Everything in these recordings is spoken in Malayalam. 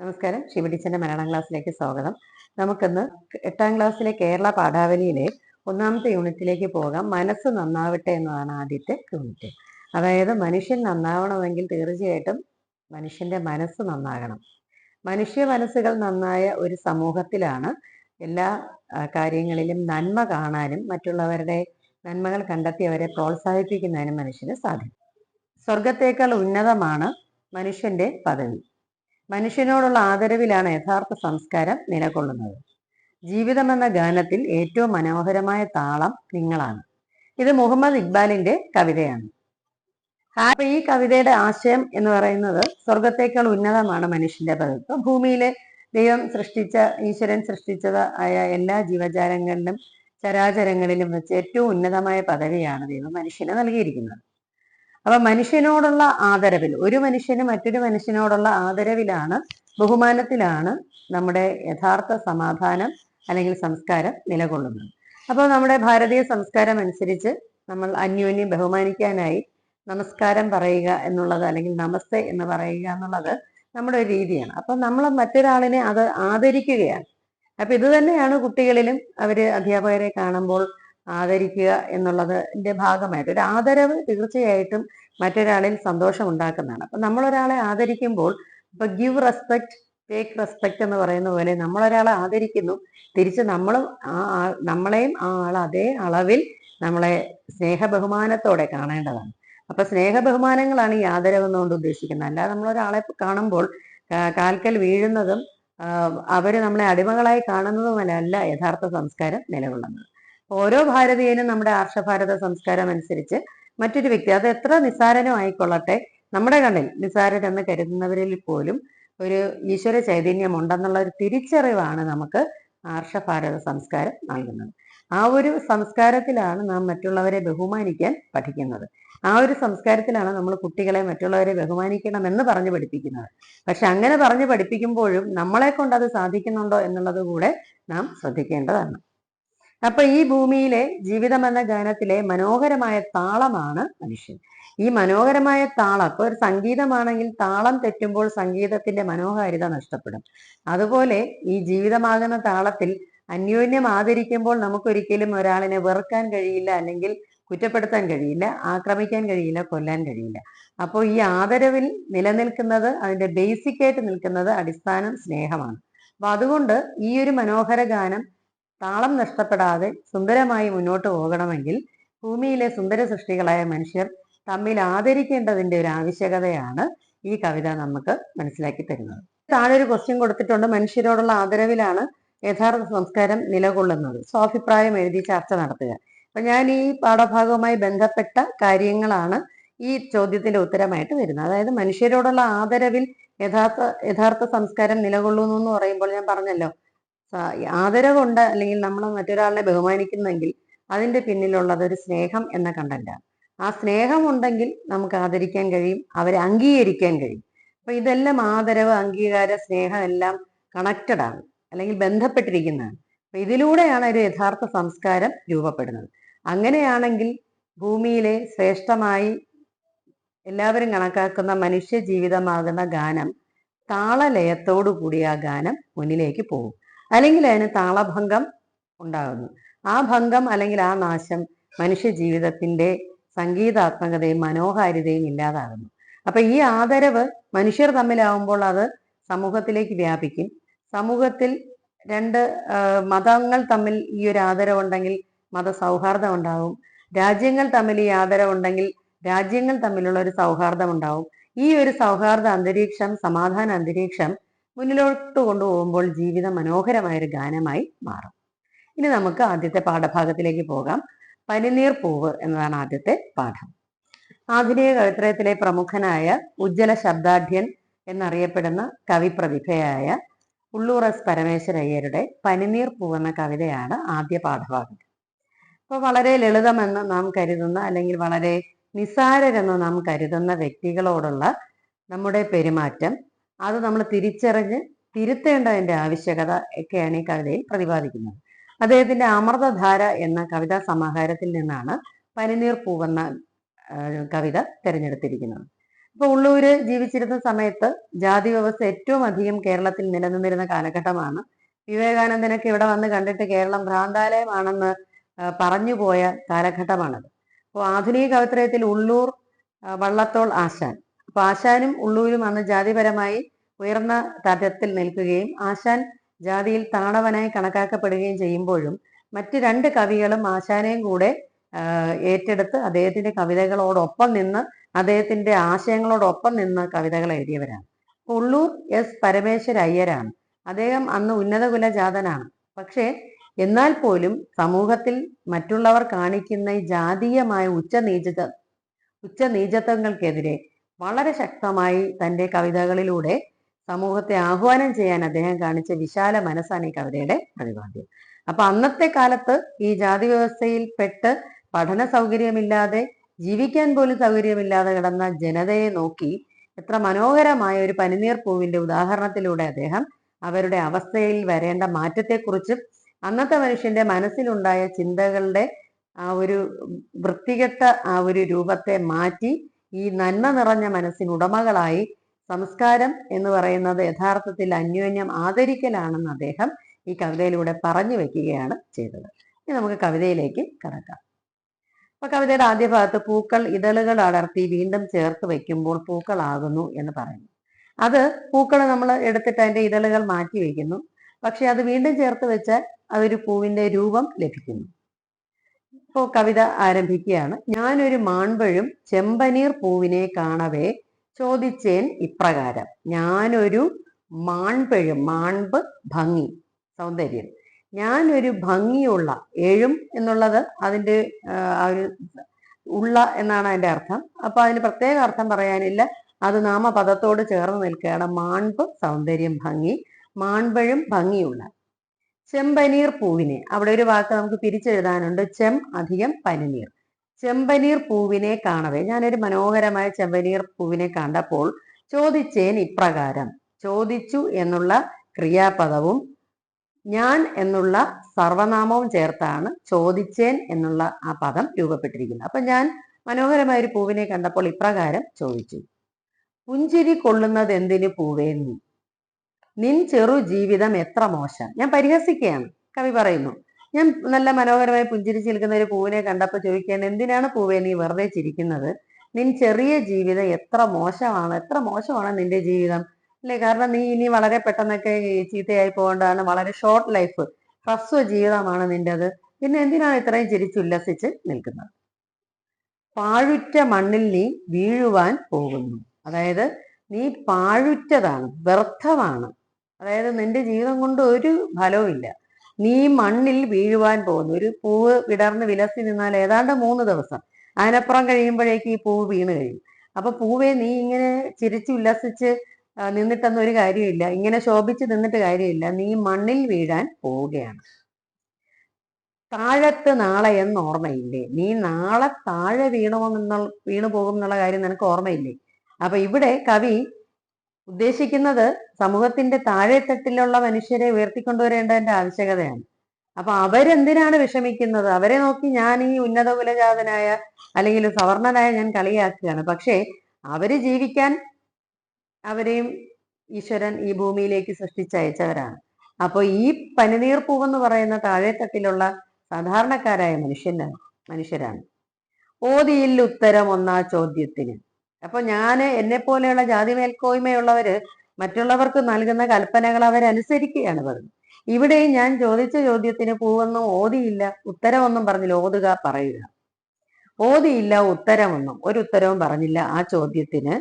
നമസ്കാരം. ശിവടിച്ചന്റെ മലയാളം ക്ലാസ്സിലേക്ക് സ്വാഗതം. നമുക്കിന്ന് എട്ടാം ക്ലാസ്സിലെ കേരള പാഠാവലിയിലെ ഒന്നാമത്തെ യൂണിറ്റിലേക്ക് പോകാം. മനസ്സ് നന്നാവട്ടെ എന്നതാണ് ആദ്യത്തെ യൂണിറ്റ്. അതായത് മനുഷ്യൻ നന്നാവണമെങ്കിൽ തീർച്ചയായിട്ടും മനുഷ്യന്റെ മനസ്സ് നന്നാകണം. മനുഷ്യ മനസ്സുകൾ നന്നായ ഒരു സമൂഹത്തിലാണ് എല്ലാ കാര്യങ്ങളിലും നന്മ കാണാനും മറ്റുള്ളവരുടെ നന്മകൾ കണ്ടെത്തി അവരെ പ്രോത്സാഹിപ്പിക്കുന്നതിനും മനുഷ്യന് സാധിക്കും. സ്വർഗത്തേക്കാൾ ഉന്നതമാണ് മനുഷ്യന്റെ പദവി. മനുഷ്യനോടുള്ള ആദരവിലാണ് യഥാർത്ഥ സംസ്കാരം നിലകൊള്ളുന്നത്. ജീവിതം എന്ന ഗാനത്തിൽ ഏറ്റവും മനോഹരമായ താളം നിങ്ങളാണ്. ഇത് മുഹമ്മദ് ഇക്ബാലിന്റെ കവിതയാണ്. അപ്പൊ ഈ കവിതയുടെ ആശയം എന്ന് പറയുന്നത് സ്വർഗത്തേക്കാൾ ഉന്നതമാണ് മനുഷ്യന്റെ പദവി ഭൂമിയിലെ ദൈവം സൃഷ്ടിച്ച ഈശ്വരൻ സൃഷ്ടിച്ചത് ആയ എല്ലാ ജീവജാലങ്ങളിലും ചരാചരങ്ങളിലും വെച്ച് ഏറ്റവും ഉന്നതമായ പദവിയാണ് ദൈവം മനുഷ്യന് നൽകിയിരിക്കുന്നത്. അപ്പൊ മനുഷ്യനോടുള്ള ആദരവിൽ ഒരു മനുഷ്യന് മറ്റൊരു മനുഷ്യനോടുള്ള ആദരവിലാണ് ബഹുമാനത്തിലാണ് നമ്മുടെ യഥാർത്ഥ സമാധാനം അല്ലെങ്കിൽ സംസ്കാരം നിലകൊള്ളുന്നത്. അപ്പോൾ നമ്മുടെ ഭാരതീയ സംസ്കാരം അനുസരിച്ച് നമ്മൾ അന്യോന്യം ബഹുമാനിക്കാനായി നമസ്കാരം പറയുക എന്നുള്ളത് അല്ലെങ്കിൽ നമസ്തേ എന്ന് പറയുക എന്നുള്ളത് നമ്മുടെ ഒരു രീതിയാണ്. അപ്പൊ നമ്മൾ മറ്റൊരാളിനെ അത് ആദരിക്കുകയാണ്. അപ്പൊ ഇത് തന്നെയാണ് കുട്ടികളിലും അവർ അധ്യാപകരെ കാണുമ്പോൾ ആദരിക്കുക എന്നുള്ളതിന്റെ ഭാഗമായിട്ട് ഒരു ആദരവ് തീർച്ചയായിട്ടും മറ്റൊരാളിൽ സന്തോഷം ഉണ്ടാക്കുന്നതാണ് അപ്പൊ നമ്മളൊരാളെ ആദരിക്കുമ്പോൾ ഇപ്പൊ ഗിവ് റെസ്പെക്ട് ടേക്ക് റെസ്പെക്ട് എന്ന് പറയുന്ന പോലെ നമ്മളൊരാളെ ആദരിക്കുന്നു. തിരിച്ച് നമ്മളും ആ നമ്മളെയും ആ ആൾ അതേ അളവിൽ നമ്മളെ സ്നേഹ ബഹുമാനത്തോടെ കാണേണ്ടതാണ്. അപ്പൊ സ്നേഹ ബഹുമാനങ്ങളാണ് ഈ ആദരവ് എന്നുകൊണ്ട് ഉദ്ദേശിക്കുന്നത്. അല്ലാതെ നമ്മളൊരാളെ കാണുമ്പോൾ കാൽക്കൽ വീഴുന്നതും അവർ നമ്മളെ അടിമകളായി കാണുന്നതുമല്ല യഥാർത്ഥ സംസ്കാരം നിലകൊള്ളുന്നത്. ഓരോ ഭാരതീയനും നമ്മുടെ ആർഷഭാരത സംസ്കാരം അനുസരിച്ച് മറ്റൊരു വ്യക്തി അത് എത്ര നിസ്സാരനും ആയിക്കൊള്ളട്ടെ നമ്മുടെ കണ്ണിൽ നിസ്സാരരെന്ന് കരുതുന്നവരിൽ പോലും ഒരു ഈശ്വര ചൈതന്യം ഉണ്ടെന്നുള്ള ഒരു തിരിച്ചറിവാണ് നമുക്ക് ആർഷഭാരത സംസ്കാരം നൽകുന്നത്. ആ ഒരു സംസ്കാരത്തിലാണ് നാം മറ്റുള്ളവരെ ബഹുമാനിക്കാൻ പഠിക്കുന്നത്. ആ ഒരു സംസ്കാരത്തിലാണ് നമ്മൾ കുട്ടികളെ മറ്റുള്ളവരെ ബഹുമാനിക്കണം എന്ന് പറഞ്ഞു പഠിപ്പിക്കുന്നത്. പക്ഷെ അങ്ങനെ പറഞ്ഞു പഠിപ്പിക്കുമ്പോഴും നമ്മളെ കൊണ്ട് അത് സാധിക്കുന്നുണ്ടോ എന്നുള്ളത് കൂടെ നാം ശ്രദ്ധിക്കേണ്ടതാണ്. അപ്പൊ ഈ ഭൂമിയിലെ ജീവിതം എന്ന ഗാനത്തിലെ മനോഹരമായ താളമാണ് മനുഷ്യൻ. ഈ മനോഹരമായ താളം ഇപ്പൊ ഒരു സംഗീതമാണെങ്കിൽ താളം തെറ്റുമ്പോൾ സംഗീതത്തിന്റെ മനോഹാരിത നഷ്ടപ്പെടും. അതുപോലെ ഈ ജീവിതമാകുന്ന താളത്തിൽ അന്യോന്യം ആദരിക്കുമ്പോൾ നമുക്കൊരിക്കലും ഒരാളിനെ വെറുക്കാൻ കഴിയില്ല അല്ലെങ്കിൽ കുറ്റപ്പെടുത്താൻ കഴിയില്ല ആക്രമിക്കാൻ കഴിയില്ല കൊല്ലാൻ കഴിയില്ല. അപ്പോൾ ഈ ആദരവിൽ നിലനിൽക്കുന്നത് അതിന്റെ ബേസിക് ആയിട്ട് നിൽക്കുന്നത് അടിസ്ഥാനം സ്നേഹമാണ്. അപ്പൊ അതുകൊണ്ട് ഈ ഒരു മനോഹര ഗാനം താളം നഷ്ടപ്പെടാതെ സുന്ദരമായി മുന്നോട്ട് പോകണമെങ്കിൽ ഭൂമിയിലെ സുന്ദര സൃഷ്ടികളായ മനുഷ്യർ തമ്മിൽ ആദരിക്കേണ്ടതിന്റെ ഒരു ആവശ്യകതയാണ് ഈ കവിത നമുക്ക് മനസ്സിലാക്കി തരുന്നത്. താഴെ ഒരു ക്വസ്റ്റ്യൻ കൊടുത്തിട്ടുണ്ട്. മനുഷ്യരോടുള്ള ആദരവിലാണ് യഥാർത്ഥ സംസ്കാരം നിലകൊള്ളുന്നത്. സ്വാഭിപ്രായം എഴുതി ചർച്ച നടത്തുക. അപ്പൊ ഞാൻ ഈ പാഠഭാഗവുമായി ബന്ധപ്പെട്ട കാര്യങ്ങളാണ് ഈ ചോദ്യത്തിന്റെ ഉത്തരമായിട്ട് വരുന്നത്. അതായത് മനുഷ്യരോടുള്ള ആദരവിൽ യഥാർത്ഥ യഥാർത്ഥ സംസ്കാരം നിലകൊള്ളുന്നു എന്ന് പറയുമ്പോൾ ഞാൻ പറഞ്ഞല്ലോ ആദരവുണ്ട് അല്ലെങ്കിൽ നമ്മൾ മറ്റൊരാളെ ബഹുമാനിക്കുന്നെങ്കിൽ അതിന്റെ പിന്നിലുള്ളത് ഒരു സ്നേഹം എന്ന കണ്ടന്റാണ് ആ സ്നേഹം ഉണ്ടെങ്കിൽ നമുക്ക് ആദരിക്കാൻ കഴിയും അവരെ അംഗീകരിക്കാൻ കഴിയും. അപ്പൊ ഇതെല്ലാം ആദരവ് അംഗീകാര സ്നേഹം എല്ലാം കണക്റ്റഡ് ആണ് അല്ലെങ്കിൽ ബന്ധപ്പെട്ടിരിക്കുന്നതാണ്. അപ്പൊ ഇതിലൂടെയാണ് ഒരു യഥാർത്ഥ സംസ്കാരം രൂപപ്പെടുന്നത്. അങ്ങനെയാണെങ്കിൽ ഭൂമിയിലെ ശ്രേഷ്ഠമായി എല്ലാവരും കണക്കാക്കുന്ന മനുഷ്യ ജീവിതമാകുന്ന ഗാനം താളലയത്തോടു കൂടി ആ ഗാനം മുന്നിലേക്ക് പോകും. അല്ലെങ്കിൽ അതിന് താളഭംഗം ഉണ്ടാകുന്നു. ആ ഭംഗം അല്ലെങ്കിൽ ആ നാശം മനുഷ്യ ജീവിതത്തിന്റെ സംഗീതാത്മകതയും മനോഹാരിതയും ഇല്ലാതാകുന്നു. അപ്പൊ ഈ ആദരവ് മനുഷ്യർ തമ്മിലാവുമ്പോൾ അത് സമൂഹത്തിലേക്ക് വ്യാപിക്കും. സമൂഹത്തിൽ രണ്ട് മതങ്ങൾ തമ്മിൽ ഈ ഒരു ആദരവുണ്ടെങ്കിൽ മതസൗഹാർദ്ദം ഉണ്ടാവും. രാജ്യങ്ങൾ തമ്മിൽ ഈ ആദരവുണ്ടെങ്കിൽ രാജ്യങ്ങൾ തമ്മിലുള്ള ഒരു സൗഹാർദ്ദം ഉണ്ടാവും. ഈ ഒരു സൗഹാർദ്ദ അന്തരീക്ഷം സമാധാന അന്തരീക്ഷം മുന്നിലോട്ട് കൊണ്ടുപോകുമ്പോൾ ജീവിതം മനോഹരമായ ഒരു ഗാനമായി മാറും. ഇനി നമുക്ക് ആദ്യത്തെ പാഠഭാഗത്തിലേക്ക് പോകാം. പനിനീർ പൂവ് എന്നതാണ് ആദ്യത്തെ പാഠം. ആധുനിക കവിത്രയത്തിലെ പ്രമുഖനായ ഉജ്ജ്വല ശബ്ദാഢ്യൻ എന്നറിയപ്പെടുന്ന കവിപ്രതിഭയായ ഉള്ളൂർ എസ് പരമേശ്വരയ്യരുടെ പനിനീർ പൂവ് എന്ന കവിതയാണ് ആദ്യ പാഠഭാഗം. അപ്പോൾ വളരെ ലളിതമെന്ന് നാം കരുതുന്ന അല്ലെങ്കിൽ വളരെ നിസാരരെന്ന് നാം കരുതുന്ന വ്യക്തികളോടുള്ള നമ്മുടെ പെരുമാറ്റം അത് നമ്മൾ തിരിച്ചറിഞ്ഞ് തിരുത്തേണ്ടതിന്റെ ആവശ്യകത ഒക്കെയാണ് ഈ കവിതയിൽ പ്രതിപാദിക്കുന്നത്. അദ്ദേഹത്തിന്റെ അമൃതധാര എന്ന കവിതാ സമാഹാരത്തിൽ നിന്നാണ് പനിനീർ പൂവെന്ന കവിത തിരഞ്ഞെടുത്തിരിക്കുന്നത്. ഇപ്പൊ ഉള്ളൂര് ജീവിച്ചിരുന്ന സമയത്ത് ജാതി വ്യവസ്ഥ ഏറ്റവും അധികം കേരളത്തിൽ നിലനിന്നിരുന്ന കാലഘട്ടമാണ്. വിവേകാനന്ദനൊക്കെ ഇവിടെ വന്ന് കണ്ടിട്ട് കേരളം ഭ്രാന്താലയമാണെന്ന് പറഞ്ഞു പോയ കാലഘട്ടമാണത്. അപ്പോൾ ആധുനിക കവിത്രയത്തിൽ ഉള്ളൂർ വള്ളത്തോൾ ആശാൻ അപ്പൊ ആശാനും ഉള്ളൂരും അന്ന് ജാതിപരമായി ഉയർന്ന തരത്തിൽ നിൽക്കുകയും ആശാൻ ജാതിയിൽ താണവനായി കണക്കാക്കപ്പെടുകയും ചെയ്യുമ്പോഴും മറ്റ് രണ്ട് കവികളും ആശാനെയും കൂടെ ഏറ്റെടുത്ത് അദ്ദേഹത്തിന്റെ കവിതകളോടൊപ്പം നിന്ന് അദ്ദേഹത്തിന്റെ ആശയങ്ങളോടൊപ്പം നിന്ന് കവിതകൾ എഴുതിയവരാണ്. ഉള്ളൂർ എസ് പരമേശ്വര അയ്യരാണ്. അദ്ദേഹം അന്ന് ഉന്നത കുലജാതനാണ്. പക്ഷേ എന്നാൽ പോലും സമൂഹത്തിൽ മറ്റുള്ളവർ കാണിക്കുന്ന ജാതീയമായ ഉച്ചനീചത ഉച്ചനീചത്വങ്ങൾക്കെതിരെ വളരെ ശക്തമായി തന്റെ കവിതകളിലൂടെ സമൂഹത്തെ ആഹ്വാനം ചെയ്യാൻ അദ്ദേഹം കാണിച്ച വിശാല മനസ്സാണ് ഈ കവിതയുടെ പ്രതിപാദ്യം അപ്പൊ അന്നത്തെ കാലത്ത് ഈ ജാതി വ്യവസ്ഥയിൽ പെട്ട് പഠന സൗകര്യമില്ലാതെ ജീവിക്കാൻ പോലും സൗകര്യമില്ലാതെ കിടന്ന ജനതയെ നോക്കി എത്ര മനോഹരമായ ഒരു പനിനീർ പൂവിന്റെ ഉദാഹരണത്തിലൂടെ അദ്ദേഹം അവരുടെ അവസ്ഥയിൽ വരേണ്ട മാറ്റത്തെക്കുറിച്ചും അന്നത്തെ മനുഷ്യന്റെ മനസ്സിലുണ്ടായ ചിന്തകളുടെ ആ ഒരു വൃത്തികെട്ട ആ ഒരു രൂപത്തെ മാറ്റി ഈ നന്മ നിറഞ്ഞ മനസ്സിനുടമകളായി സംസ്കാരം എന്ന് പറയുന്നത് യഥാർത്ഥത്തിൽ അന്യോന്യം ആദരിക്കലാണെന്ന് അദ്ദേഹം ഈ കവിതയിലൂടെ പറഞ്ഞു വെക്കുകയാണ് ചെയ്തത്. ഇനി നമുക്ക് കവിതയിലേക്ക് കടക്കാം. അപ്പൊ കവിതയുടെ ആദ്യ ഭാഗത്ത് പൂക്കൾ ഇതളുകൾ അടർത്തി വീണ്ടും ചേർത്ത് വെക്കുമ്പോൾ പൂക്കളാകുന്നു എന്ന് പറയുന്നു. അത് പൂക്കൾ നമ്മൾ എടുത്തിട്ട് അതിന്റെ ഇതളുകൾ മാറ്റി വെക്കുന്നു പക്ഷെ അത് വീണ്ടും ചേർത്ത് വെച്ചാൽ അതൊരു പൂവിന്റെ രൂപം ലഭിക്കുന്നു. ഇപ്പോ കവിത ആരംഭിക്കുകയാണ്. ഞാനൊരു മാൺപഴും ചെമ്പനീർ പൂവിനെ കാണവേ ചോദിച്ചേൻ ഇപ്രകാരം. ഞാനൊരു മാൺപഴും മാൺപ് ഭംഗി സൗന്ദര്യം. ഞാനൊരു ഭംഗിയുള്ള എഴും എന്നുള്ളത് അതിന്റെ ആ, ഒരു ഉള്ള എന്നാണ് അതിന്റെ അർത്ഥം. അപ്പൊ അതിന് പ്രത്യേക അർത്ഥം പറയാനില്ല. അത് നാമപദത്തോട് ചേർന്ന് നിൽക്കുകയാണ്. മാൺപ് സൗന്ദര്യം ഭംഗി മാൺപഴും ഭംഗിയുള്ള. ചെമ്പനീർ പൂവിനെ. അവിടെ ഒരു വാക്ക് നമുക്ക് പിരിച്ചെഴുതാനുണ്ട്. ചെം അധികം പനിനീർ. ചെമ്പനീർ പൂവിനെ കാണവേ. ഞാനൊരു മനോഹരമായ ചെമ്പനീർ പൂവിനെ കണ്ടപ്പോൾ ചോദിച്ചേൻ ഇപ്രകാരം. ചോദിച്ചു എന്നുള്ള ക്രിയാപദവും ഞാൻ എന്നുള്ള സർവനാമവും ചേർത്താണ് ചോദിച്ചേൻ എന്നുള്ള ആ പദം രൂപപ്പെട്ടിരിക്കുന്നത്. അപ്പൊ ഞാൻ മനോഹരമായ ഒരു പൂവിനെ കണ്ടപ്പോൾ ഇപ്രകാരം ചോദിച്ചു. പുഞ്ചിരി കൊള്ളുന്നത് എന്തിന് പൂവേ നീ നിൻ ചെറു ജീവിതം എത്ര മോശം? ഞാൻ പരിഹസിക്കുകയാണ്. കവി പറയുന്നു ഞാൻ നല്ല മനോഹരമായി പുഞ്ചിരിച്ച് നിൽക്കുന്ന ഒരു പൂവിനെ കണ്ടപ്പോൾ ചോദിക്കുകയാണ് എന്തിനാണ് പൂവെ നീ വെറുതെ ചിരിക്കുന്നത്? നിൻ ചെറിയ ജീവിതം എത്ര മോശമാണ്? എത്ര മോശമാണ് നിന്റെ ജീവിതം? അല്ലേ? കാരണം നീ ഇനി വളരെ പെട്ടെന്നൊക്കെ ചീത്തയായി പോകേണ്ടതാണ്. വളരെ ഷോർട്ട് ലൈഫ് ഹ്രസ്വ ജീവിതമാണ് നിന്റേത്. പിന്നെ എന്തിനാണ് ഇത്രയും ചിരിച്ചുല്ലസിച്ച് നിൽക്കുന്നത്? പാഴുറ്റ മണ്ണിൽ നീ വീഴുവാൻ പോകുന്നു. അതായത് നീ പാഴുറ്റതാണ് വ്യർത്ഥമാണ്. അതായത് നിന്റെ ജീവിതം കൊണ്ട് ഒരു ഫലവും ഇല്ല. നീ മണ്ണിൽ വീഴുവാൻ പോകുന്നു. ഒരു പൂവ് വിടർന്ന് വിലസി നിന്നാൽ ഏതാണ്ട് മൂന്ന് ദിവസം. അതിനപ്പുറം കഴിയുമ്പോഴേക്ക് ഈ പൂവ് വീണ് കഴിയും. അപ്പൊ പൂവെ നീ ഇങ്ങനെ ചിരിച്ചു ഉല്ലസിച്ച് നിന്നിട്ടൊന്നും ഒരു കാര്യമില്ല ഇങ്ങനെ ശോഭിച്ച് നിന്നിട്ട് കാര്യമില്ല. നീ മണ്ണിൽ വീഴാൻ പോവുകയാണ്. താഴത്ത് നാളെ എന്ന് ഓർമ്മയില്ലേ? നീ നാളെ താഴെ വീണുമെന്നുള്ള വീണു പോകും എന്നുള്ള കാര്യം നിനക്ക് ഓർമ്മയില്ലേ? അപ്പൊ ഇവിടെ കവി ഉദ്ദേശിക്കുന്നത് സമൂഹത്തിന്റെ താഴെത്തട്ടിലുള്ള മനുഷ്യരെ ഉയർത്തിക്കൊണ്ടുവരേണ്ടതിന്റെ ആവശ്യകതയാണ്. അപ്പൊ അവരെന്തിനാണ് വിഷമിക്കുന്നത്? അവരെ നോക്കി ഞാൻ ഈ ഉന്നത കുലജാതനായ അല്ലെങ്കിൽ സവർണനായ ഞാൻ കളിയാക്കുകയാണ്. പക്ഷേ അവർ ജീവിക്കാൻ അവരെയും ഈശ്വരൻ ഈ ഭൂമിയിലേക്ക് സൃഷ്ടിച്ചയച്ചവരാണ്. അപ്പോൾ ഈ പനിനീർ പൂവെന്ന് പറയുന്ന താഴെത്തട്ടിലുള്ള സാധാരണക്കാരായ മനുഷ്യനാണ് മനുഷ്യരാണ്. ഓതിയിൽ ഉത്തരം ഒന്നാ ചോദ്യത്തിന്. അപ്പൊ ഞാൻ എന്നെ പോലെയുള്ള ജാതി മേൽക്കോയ്മയുള്ളവര് മറ്റുള്ളവർക്ക് നൽകുന്ന കൽപ്പനകൾ അവരനുസരിക്കുകയാണ് പറയുന്നത്. ഇവിടെയും ഞാൻ ചോദിച്ച ചോദ്യത്തിന് പൂവൊന്നും ഓതിയില്ല ഉത്തരമൊന്നും പറഞ്ഞില്ല. ഓതുക പറയുക. ഓതിയില്ല ഉത്തരമൊന്നും. ഒരു ഉത്തരവും പറഞ്ഞില്ല ആ ചോദ്യത്തിന്.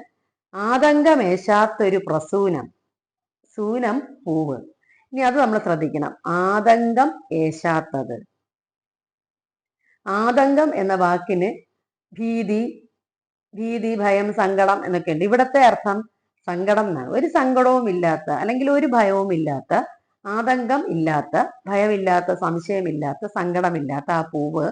ആതങ്കമേശാത്തൊരു പ്രസൂനം. സൂനം പൂവ്. ഇനി അത് നമ്മൾ ശ്രദ്ധിക്കണം. ആതങ്കം ഏശാത്തത്. ആതങ്കം എന്ന വാക്കിന് ഭീതി ഭീതി ഭയം സങ്കടം എന്നൊക്കെ ഉണ്ട് ഇവിടത്തെ അർത്ഥം സങ്കടം എന്നാണ്. ഒരു സങ്കടവും ഇല്ലാത്ത അല്ലെങ്കിൽ ഒരു ഭയവും ഇല്ലാത്ത ആതങ്കം ഇല്ലാത്ത ഭയമില്ലാത്ത സംശയമില്ലാത്ത സങ്കടമില്ലാത്ത ആ പൂവ്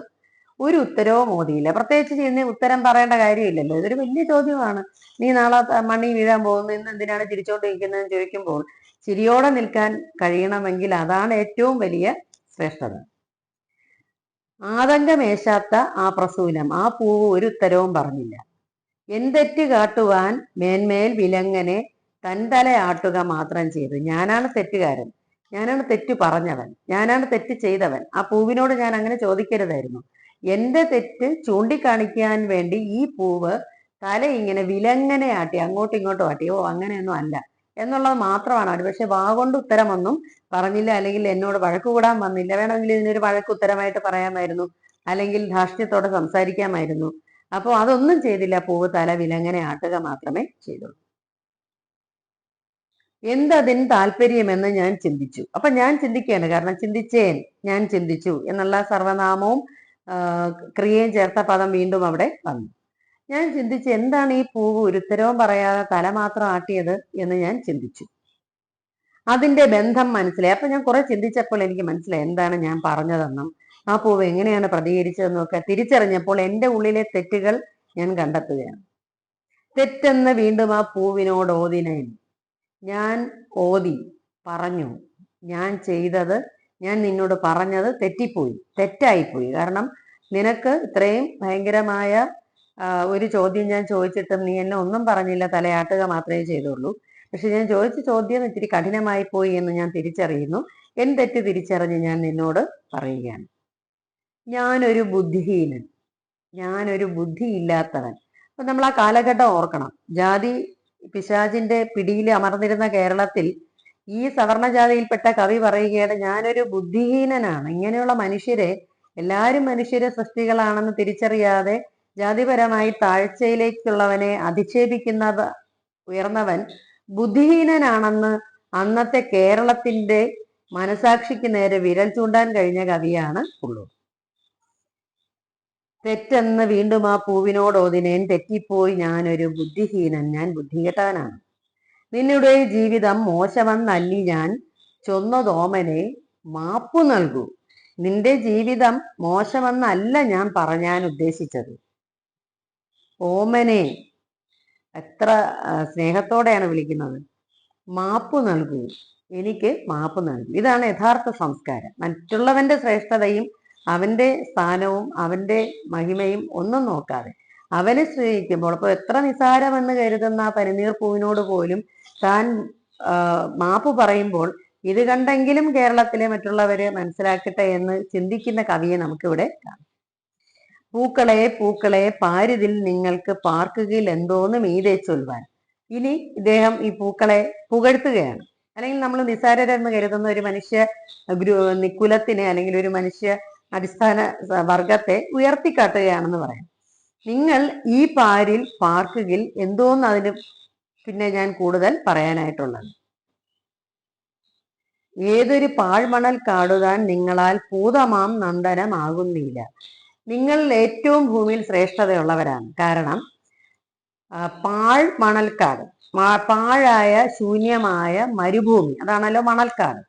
ഒരു ഉത്തരവും മോദിയില്ല. പ്രത്യേകിച്ച് ചെയ്യുന്ന ഉത്തരം പറയേണ്ട കാര്യമില്ലല്ലോ. ഇതൊരു വലിയ ചോദ്യമാണ്. നീ നാളെ മണ്ണി മണി വീഴാൻ പോകുന്നു. ഇന്ന് എന്തിനാണ് ചിരിച്ചോണ്ടിരിക്കുന്നതെന്ന് ചോദിക്കുമ്പോൾ ചിരിയോടെ നിൽക്കാൻ കഴിയണമെങ്കിൽ അതാണ് ഏറ്റവും വലിയ ശ്രേഷ്ഠത. ആതങ്കമേശാത്ത ആ പ്രസൂനം ആ പൂവ് ഒരു ഉത്തരവും പറഞ്ഞില്ല. എന്തെറ്റ് കാട്ടുവാൻ മേന്മേൽ വിലങ്ങനെ തൻതലയാട്ടുക മാത്രം ചെയ്തു. ഞാനാണ് തെറ്റുകാരൻ. ഞാനാണ് തെറ്റ് പറഞ്ഞവൻ. ഞാനാണ് തെറ്റ് ചെയ്തവൻ. ആ പൂവിനോട് ഞാൻ അങ്ങനെ ചോദിക്കരുതായിരുന്നു. എന്റെ തെറ്റ് ചൂണ്ടിക്കാണിക്കാൻ വേണ്ടി ഈ പൂവ് തല ഇങ്ങനെ വിലങ്ങനെ ആട്ടി അങ്ങോട്ടും ഇങ്ങോട്ടും ആട്ടി ഓ അങ്ങനെയൊന്നും അല്ല എന്നുള്ളത് മാത്രമാണ് അവർ പക്ഷെ വാ കൊണ്ട് ഉത്തരമൊന്നും പറഞ്ഞില്ല. അല്ലെങ്കിൽ എന്നോട് വഴക്ക് കൂടാൻ വന്നില്ല. വേണമെങ്കിൽ ഇതിനൊരു വഴക്ക് ഉത്തരമായിട്ട് പറയാമായിരുന്നു. അല്ലെങ്കിൽ ധാർഷ്ട്യത്തോടെ സംസാരിക്കാമായിരുന്നു. അപ്പോൾ അതൊന്നും ചെയ്തില്ല. പൂവ് തല വിലങ്ങനെ ആട്ടുക മാത്രമേ ചെയ്തുള്ളൂ. എന്തതിന് താല്പര്യമെന്ന് ഞാൻ ചിന്തിച്ചു. അപ്പൊ ഞാൻ ചിന്തിക്കുകയാണ് കാരണം ചിന്തിച്ചേൻ ഞാൻ ചിന്തിച്ചു എന്നുള്ള സർവനാമവും ക്രിയയും ചേർത്ത പദം വീണ്ടും അവിടെ വന്നു. ഞാൻ ചിന്തിച്ചു എന്താണ് ഈ പൂവ് ഒരുത്തരവും പറയാതെ തല മാത്രം ആട്ടിയത് എന്ന് ഞാൻ ചിന്തിച്ചു. അതിന്റെ ബന്ധം മനസ്സിലായി. അപ്പൊ ഞാൻ കുറെ ചിന്തിച്ചപ്പോൾ എനിക്ക് മനസ്സിലായി. എന്താണ് ഞാൻ പറഞ്ഞതെന്നും ആ പൂവ് എങ്ങനെയാണ് പ്രതികരിച്ചത് നോക്കുക തിരിച്ചറിഞ്ഞപ്പോൾ എന്റെ ഉള്ളിലെ തെറ്റുകൾ ഞാൻ കണ്ടെത്തുകയാണ്. തെറ്റെന്ന് വീണ്ടും ആ പൂവിനോട് ഓതിനേൻ ഞാൻ ഓതി പറഞ്ഞു. ഞാൻ ചെയ്തത് ഞാൻ നിന്നോട് പറഞ്ഞത് തെറ്റിപ്പോയി തെറ്റായിപ്പോയി. കാരണം നിനക്ക് ഇത്രയും ഭയങ്കരമായ ഒരു ചോദ്യം ഞാൻ ചോദിച്ചിട്ടും നീ എന്നെ ഒന്നും പറഞ്ഞില്ല തലയാട്ടുക മാത്രമേ ചെയ്തുള്ളൂ. പക്ഷെ ഞാൻ ചോദിച്ച ചോദ്യം ഇത്തിരി കഠിനമായി പോയി എന്ന് ഞാൻ തിരിച്ചറിയുന്നു. എൻ തെറ്റ് തിരിച്ചറിഞ്ഞ് ഞാൻ നിന്നോട് പറയുകയാണ്. ഞാനൊരു ബുദ്ധിഹീനൻ. ഞാനൊരു ബുദ്ധിയില്ലാത്തവൻ. അപ്പൊ നമ്മൾ ആ കാലഘട്ടം ഓർക്കണം. ജാതി പിശാചിന്റെ പിടിയിൽ അമർന്നിരുന്ന കേരളത്തിൽ ഈ സവർണ ജാതിയിൽപ്പെട്ട കവി പറയുകയാണ് ഞാനൊരു ബുദ്ധിഹീനനാണ്. ഇങ്ങനെയുള്ള മനുഷ്യരെ എല്ലാവരും മനുഷ്യരെ സൃഷ്ടികളാണെന്ന് തിരിച്ചറിയാതെ ജാതിപരമായി താഴ്ചയിലേക്കുള്ളവനെ അധിക്ഷേപിക്കുന്നത് ഉയർന്നവൻ ബുദ്ധിഹീനനാണെന്ന് അന്നത്തെ കേരളത്തിന്റെ മനസാക്ഷിക്ക് നേരെ വിരൽ ചൂണ്ടാൻ കഴിഞ്ഞ കവിയാണ് ഉള്ളൂർ തെറ്റെന്ന് വീണ്ടും ആ പൂവിനോട് ഓതിനേൻ തെറ്റിപ്പോയി ഞാനൊരു ബുദ്ധിഹീനൻ ഞാൻ ബുദ്ധികെട്ടവനാണ് നിന്നുടെ ജീവിതം മോശമെന്നല്ലി ഞാൻ ചൊന്നതോമനെ മാപ്പു നൽകൂ. നിന്റെ ജീവിതം മോശമെന്നല്ല ഞാൻ പറഞ്ഞാൻ ഉദ്ദേശിച്ചത്. ഓമനെ എത്ര സ്നേഹത്തോടെയാണ് വിളിക്കുന്നത്? മാപ്പ് നൽകൂ. എനിക്ക് മാപ്പ് നൽകൂ. ഇതാണ് യഥാർത്ഥ സംസ്കാരം. മറ്റുള്ളവന്റെ ശ്രേഷ്ഠതയും അവന്റെ സ്ഥാനവും അവന്റെ മഹിമയും ഒന്നും നോക്കാതെ. അവനെ സ്നേഹിക്കുമ്പോൾ അപ്പോൾ എത്ര നിസാരമെന്ന് കരുതുന്ന ആ പനിനീർ പൂവിനോട് പോലും താൻ മാപ്പ് പറയുമ്പോൾ ഇത് കണ്ടെങ്കിലും കേരളത്തിലെ മറ്റുള്ളവര് മനസ്സിലാക്കട്ടെ എന്ന് ചിന്തിക്കുന്ന കവിയെ നമുക്കിവിടെ കാണാം. പൂക്കളെ പൂക്കളെ പാരിതിൽ നിങ്ങൾക്ക് പാർക്കുകയിൽ എന്തോന്ന് മീതെ ചൊല്ലുവാൻ ഇനി ഇദ്ദേഹം ഈ പൂക്കളെ പുകഴ്ത്തുകയാണ്. അല്ലെങ്കിൽ നമ്മൾ നിസാരരെന്ന് കരുതുന്ന ഒരു മനുഷ്യ ഗ്രൂ കുലത്തിനെ അല്ലെങ്കിൽ ഒരു മനുഷ്യ അടിസ്ഥാന വർഗത്തെ ഉയർത്തിക്കാട്ടുകയാണെന്ന് പറയാം. നിങ്ങൾ ഈ പാരിൽ പാർക്കുകിൽ എന്തോന്ന് അതിന് പിന്നെ ഞാൻ കൂടുതൽ പറയാനായിട്ടുള്ളത്? ഏതൊരു പാഴ്മണൽ കാടുതാൻ നിങ്ങളാൽ പൂതമാം നന്ദനമാകുന്നില്ല. നിങ്ങൾ ഏറ്റവും ഭൂമിയിൽ ശ്രേഷ്ഠതയുള്ളവരാണ്. കാരണം പാഴ്മണൽക്കാട് പാഴായ ശൂന്യമായ മരുഭൂമി അതാണല്ലോ മണൽക്കാട്.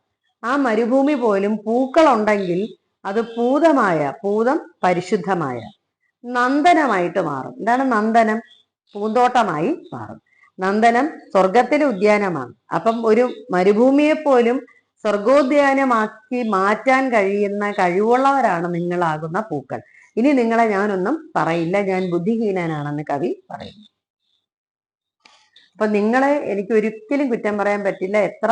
ആ മരുഭൂമി പോലും പൂക്കളുണ്ടെങ്കിൽ അത് പൂതമായ പൂതം പരിശുദ്ധമായ നന്ദനമായിട്ട് മാറും. എന്താണ് നന്ദനം? പൂന്തോട്ടമായി മാറും. നന്ദനം സ്വർഗത്തിലെ ഉദ്യാനമാണ്. അപ്പം ഒരു മരുഭൂമിയെ പോലും സ്വർഗോദ്യാനമാക്കി മാറ്റാൻ കഴിയുന്ന കഴിവുള്ളവരാണ് നിങ്ങളാകുന്ന പൂക്കൾ. ഇനി നിങ്ങളെ ഞാനൊന്നും പറയില്ല. ഞാൻ ബുദ്ധിഹീനനാണെന്ന് കവി പറയുന്നു. അപ്പൊ നിങ്ങളെ എനിക്ക് ഒരിക്കലും കുറ്റം പറയാൻ പറ്റില്ല. എത്ര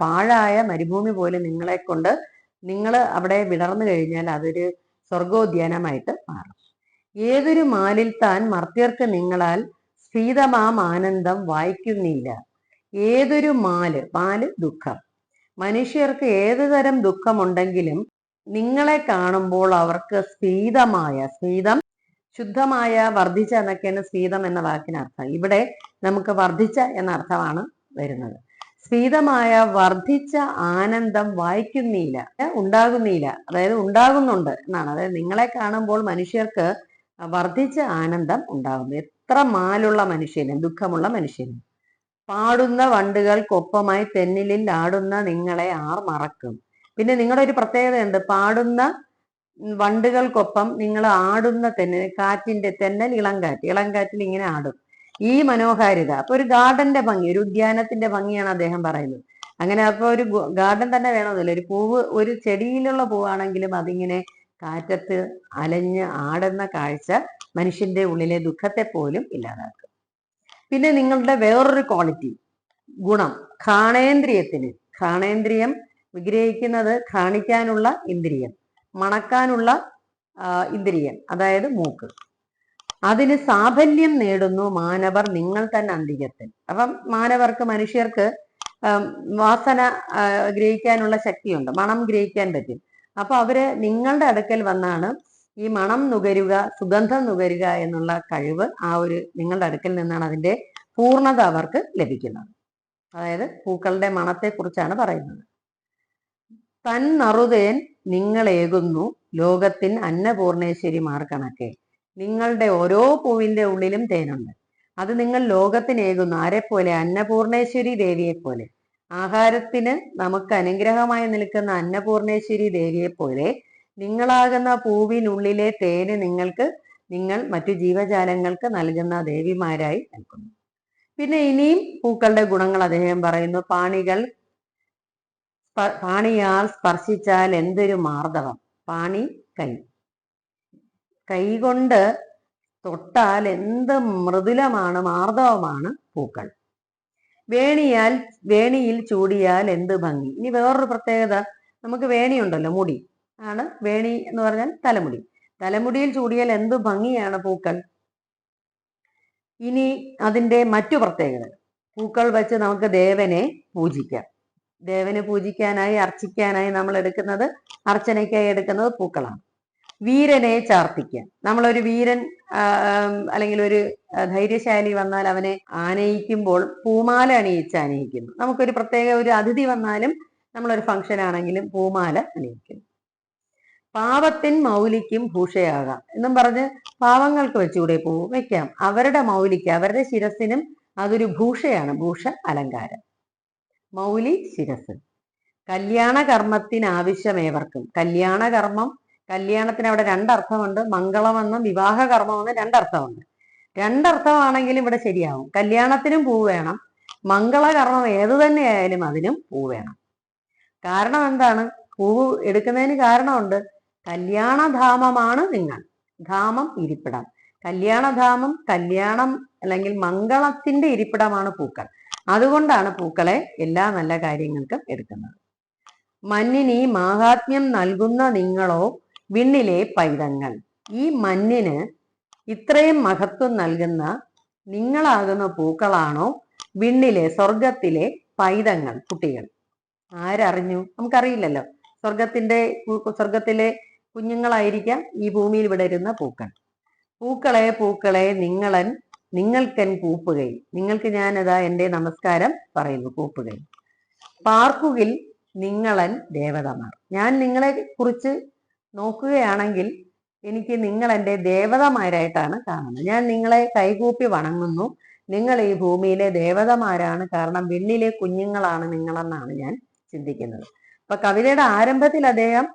പാഴായ മരുഭൂമി പോലും നിങ്ങളെ കൊണ്ട് നിങ്ങൾ അവിടെ വിടർന്നു കഴിഞ്ഞാൽ അതൊരു സ്വർഗോദ്യാനമായിട്ട് മാറും. ഏതൊരു മാലിൽ താൻ മർത്യർക്ക് നിങ്ങളാൽ സ്ഫീതമാം ആനന്ദം വായിക്കുന്നില്ല. ഏതൊരു മാൽ മാൽ ദുഃഖം. മനുഷ്യർക്ക് ഏതു തരം ദുഃഖമുണ്ടെങ്കിലും നിങ്ങളെ കാണുമ്പോൾ അവർക്ക് സ്ഫീതമായ സ്ഫീതം ശുദ്ധമായ വർദ്ധിച്ച എന്നൊക്കെയാണ് സ്ഫീതം എന്ന വാക്കിനർത്ഥം. ഇവിടെ നമുക്ക് വർദ്ധിച്ച എന്ന അർത്ഥമാണ് വരുന്നത്. സ്ഫീതമായ വർദ്ധിച്ച ആനന്ദം വായിക്കുന്നില്ല ഉണ്ടാകുന്നില്ല. അതായത് ഉണ്ടാകുന്നുണ്ട് എന്നാണ്. അതായത് നിങ്ങളെ കാണുമ്പോൾ മനുഷ്യർക്ക് വർദ്ധിച്ച ആനന്ദം ഉണ്ടാകുന്നു. എത്ര മാലുള്ള മനുഷ്യനും ദുഃഖമുള്ള മനുഷ്യനും. പാടുന്ന വണ്ടുകൾക്കൊപ്പമായി തെന്നിലിൽ ആടുന്ന നിങ്ങളെ ആർ മറക്കും. പിന്നെ നിങ്ങളുടെ ഒരു പ്രത്യേകതയുണ്ട്. പാടുന്ന വണ്ടുകൾക്കൊപ്പം നിങ്ങൾ ആടുന്ന തെന്നൽ കാറ്റിന്റെ തെന്നൽ ഇളങ്കാറ്റ് ഇളങ്കാറ്റിൽ ഇങ്ങനെ ആടും. ഈ മനോഹാരിത. അപ്പൊ ഒരു ഗാർഡന്റെ ഭംഗി ഒരു ഉദ്യാനത്തിന്റെ ഭംഗിയാണ് അദ്ദേഹം പറയുന്നത്. അങ്ങനെ അപ്പൊ ഒരു ഗാർഡൻ തന്നെ വേണമെന്നില്ല ഒരു പൂവ് ഒരു ചെടിയിലുള്ള പൂവാണെങ്കിലും അതിങ്ങനെ കാറ്റത്ത് അലഞ്ഞ് ആടുന്ന കാഴ്ച മനുഷ്യന്റെ ഉള്ളിലെ ദുഃഖത്തെ പോലും ഇല്ലാതാക്കും. പിന്നെ നിങ്ങളുടെ വേറൊരു ക്വാളിറ്റി ഗുണം ഘാണേന്ദ്രിയത്തിന്. ഘാണേന്ദ്രിയം വിഗ്രഹിക്കുന്നത് കാണിക്കാനുള്ള ഇന്ദ്രിയം മണക്കാനുള്ള ഇന്ദ്രിയം അതായത് മൂക്ക്. അതിന് സാഫല്യം നേടുന്നു മാനവർ നിങ്ങൾ തന്നെ അന്തികത്തിൽ. അപ്പം മാനവർക്ക് മനുഷ്യർക്ക് വാസന ഗ്രഹിക്കാനുള്ള ശക്തിയുണ്ട്. മണം ഗ്രഹിക്കാൻ പറ്റും. അപ്പൊ അവർ നിങ്ങളുടെ അടുക്കൽ വന്നാണ് ഈ മണം നുകരുക സുഗന്ധം നുകരുക എന്നുള്ള കഴിവ് ആ ഒരു നിങ്ങളുടെ അടുക്കൽ നിന്നാണ് അതിന്റെ പൂർണത അവർക്ക് ലഭിക്കുന്നത്. അതായത് പൂക്കളുടെ മണത്തെ കുറിച്ചാണ് പറയുന്നത്. തൻ നറുതേൻ നിങ്ങളേകുന്നു ലോകത്തിൻ അന്നപൂർണേശ്വരിമാർ കണക്കെ നിങ്ങളുടെ ഓരോ പൂവിന്റെ ഉള്ളിലും തേനുണ്ട്. അത് നിങ്ങൾ ലോകത്തിനേകുന്നു. ആരെപ്പോലെ? അന്നപൂർണേശ്വരി ദേവിയെ പോലെ ആഹാരത്തിന് നമുക്ക് അനുഗ്രഹമായി നിൽക്കുന്ന അന്നപൂർണേശ്വരി ദേവിയെ പോലെ നിങ്ങളാകുന്ന പൂവിനുള്ളിലെ തേന് നിങ്ങൾക്ക് നിങ്ങൾ മറ്റു ജീവജാലങ്ങൾക്ക് നൽകുന്ന ദേവിമാരായി നിൽക്കുന്നു. പിന്നെ ഇനിയും പൂക്കളുടെ ഗുണങ്ങൾ അദ്ദേഹം പറയുന്നു. പാണികൾ പാണിയാൽ സ്പർശിച്ചാൽ എന്തൊരു മാർദ്ദവം. പാണി കൈ. കൈകൊണ്ട് തൊട്ടാൽ എന്ത് മൃദുലമാണ് മാർദ്ദവമാണ് പൂക്കൾ. വേണിയാൽ വേണിയിൽ ചൂടിയാൽ എന്ത് ഭംഗി? ഇനി വേറൊരു പ്രത്യേകത നമുക്ക് വേണിയുണ്ടല്ലോ മുടി. ആണ് വേണി എന്ന് പറഞ്ഞാൽ തലമുടി. തലമുടിയിൽ ചൂടിയാൽ എന്ത് ഭംഗിയാണ് പൂക്കൾ? ഇനി അതിന്റെ മറ്റു പ്രത്യേകതകൾ. പൂക്കൾ വെച്ച് നമുക്ക് ദേവനെ പൂജിക്കാം. ദേവനെ പൂജിക്കാനായി അർച്ചിക്കാനായി നമ്മൾ എടുക്കുന്നത് അർച്ചനയ്ക്കായി എടുക്കുന്നത് പൂക്കളാണ്. വീരനെ ചാർത്തിക്കുക. നമ്മളൊരു വീരൻ അല്ലെങ്കിൽ ഒരു ധൈര്യശാലി വന്നാൽ അവനെ ആനയിക്കുമ്പോൾ പൂമാല അണിയിച്ച് ആനയിക്കുന്നു. നമുക്കൊരു പ്രത്യേക ഒരു അതിഥി വന്നാലും നമ്മളൊരു ഫംഗ്ഷൻ ആണെങ്കിലും പൂമാല അണിയിക്കുന്നു. പാവത്തിൻ മൗലിക്കും ഭൂഷയാകാം. എന്നും പറഞ്ഞ് പാവങ്ങൾക്ക് വെച്ചുകൂടെ പൂ വെക്കാം. അവരുടെ മൗലിക്ക് അവരുടെ ശിരസിനും അതൊരു ഭൂഷയാണ് ഭൂഷ അലങ്കാരം. മൗലി ശിരസ്. കല്യാണ കർമ്മത്തിന് ആവശ്യമേവർക്കും കല്യാണ കർമ്മം കല്യാണത്തിന് അവിടെ രണ്ടർത്ഥമുണ്ട്. മംഗളമെന്നും വിവാഹ കർമ്മമെന്നും രണ്ടർത്ഥമുണ്ട്. രണ്ടർത്ഥമാണെങ്കിലും ഇവിടെ ശരിയാവും. കല്യാണത്തിനും പൂ വേണം. മംഗളകർമ്മം ഏതു തന്നെയായാലും അതിനും പൂ വേണം. കാരണം എന്താണ്? പൂ എടുക്കുന്നതിന് കാരണമുണ്ട്. കല്യാണധാമമാണ് നിങ്ങൾ. ധാമം ഇരിപ്പിടം. കല്യാണധാമം കല്യാണം അല്ലെങ്കിൽ മംഗളത്തിന്റെ ഇരിപ്പിടമാണ് പൂക്കൾ. അതുകൊണ്ടാണ് പൂക്കളെ എല്ലാ നല്ല കാര്യങ്ങൾക്കും എടുക്കുന്നത്. മഞ്ഞിനി മാഹാത്മ്യം നൽകുന്ന നിങ്ങളോ വിണ്ണിലെ പൈതങ്ങൾ. ഈ മഞ്ഞിന് ഇത്രയും മഹത്വം നൽകുന്ന നിങ്ങളാകുന്ന പൂക്കളാണോ വിണ്ണിലെ സ്വർഗത്തിലെ പൈതങ്ങൾ കുട്ടികൾ? ആരറിഞ്ഞു? നമുക്കറിയില്ലല്ലോ. സ്വർഗത്തിന്റെ സ്വർഗത്തിലെ കുഞ്ഞുങ്ങളായിരിക്കാം ഈ ഭൂമിയിൽ വിടരുന്ന പൂക്കൾ. പൂക്കളെ പൂക്കളെ നിങ്ങളൻ നിങ്ങൾക്കൻ കൂപ്പുകൈ നിങ്ങൾക്ക് ഞാനതാ എന്റെ നമസ്കാരം പറയുന്നു കൂപ്പുകൈ പാർക്കുകിൽ നിങ്ങളൻ ദേവതമാർ. ഞാൻ നിങ്ങളെ കുറിച്ച് നോക്കുകയാണെങ്കിൽ എനിക്ക് നിങ്ങൾ എന്റെ ദേവതമാരായിട്ടാണ് കാണുന്നത്. ഞാൻ നിങ്ങളെ കൈകൂപ്പി വണങ്ങുന്നു. നിങ്ങൾ ഈ ഭൂമിയിലെ ദേവതമാരാണ്. കാരണം വിണ്ണിലെ കുഞ്ഞുങ്ങളാണ് നിങ്ങളെന്നാണ് ഞാൻ ചിന്തിക്കുന്നത്. അപ്പൊ കവിതയുടെ ആരംഭത്തിൽ അദ്ദേഹം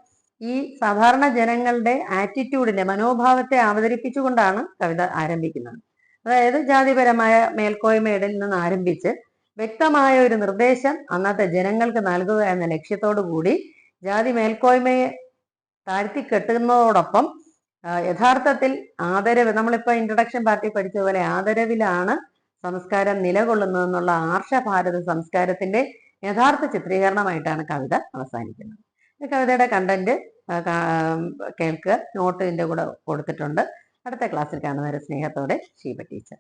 ഈ സാധാരണ ജനങ്ങളുടെ ആറ്റിറ്റ്യൂഡിന്റെ മനോഭാവത്തെ അവതരിപ്പിച്ചുകൊണ്ടാണ് കവിത ആരംഭിക്കുന്നത്. അതായത് ജാതിപരമായ മേൽക്കോയ്മയുടെ നിന്ന് ആരംഭിച്ച് വ്യക്തമായ ഒരു നിർദ്ദേശം അന്നത്തെ ജനങ്ങൾക്ക് നൽകുക എന്ന ലക്ഷ്യത്തോടു കൂടി ജാതി മേൽക്കോയ്മയെ താഴ്ത്തി കെട്ടുന്നതോടൊപ്പം യഥാർത്ഥത്തിൽ ആദരവ് നമ്മളിപ്പോ ഇൻട്രഡക്ഷൻ പാർട്ടി പഠിച്ച പോലെ ആദരവിലാണ് സംസ്കാരം നിലകൊള്ളുന്നതെന്നുള്ള ആർഷ ഭാരത സംസ്കാരത്തിന്റെ യഥാർത്ഥ ചിത്രീകരണമായിട്ടാണ് കവിത അവസാനിക്കുന്നത്. കവിതയുടെ കണ്ടന്റ് കേൾക്കുക നോട്ട് ഇതിന്റെ കൂടെ കൊടുത്തിട്ടുണ്ട്. അടുത്ത ക്ലാസ്സിൽ കാണുന്നവരെ സ്നേഹത്തോടെ ഷീബ ടീച്ചർ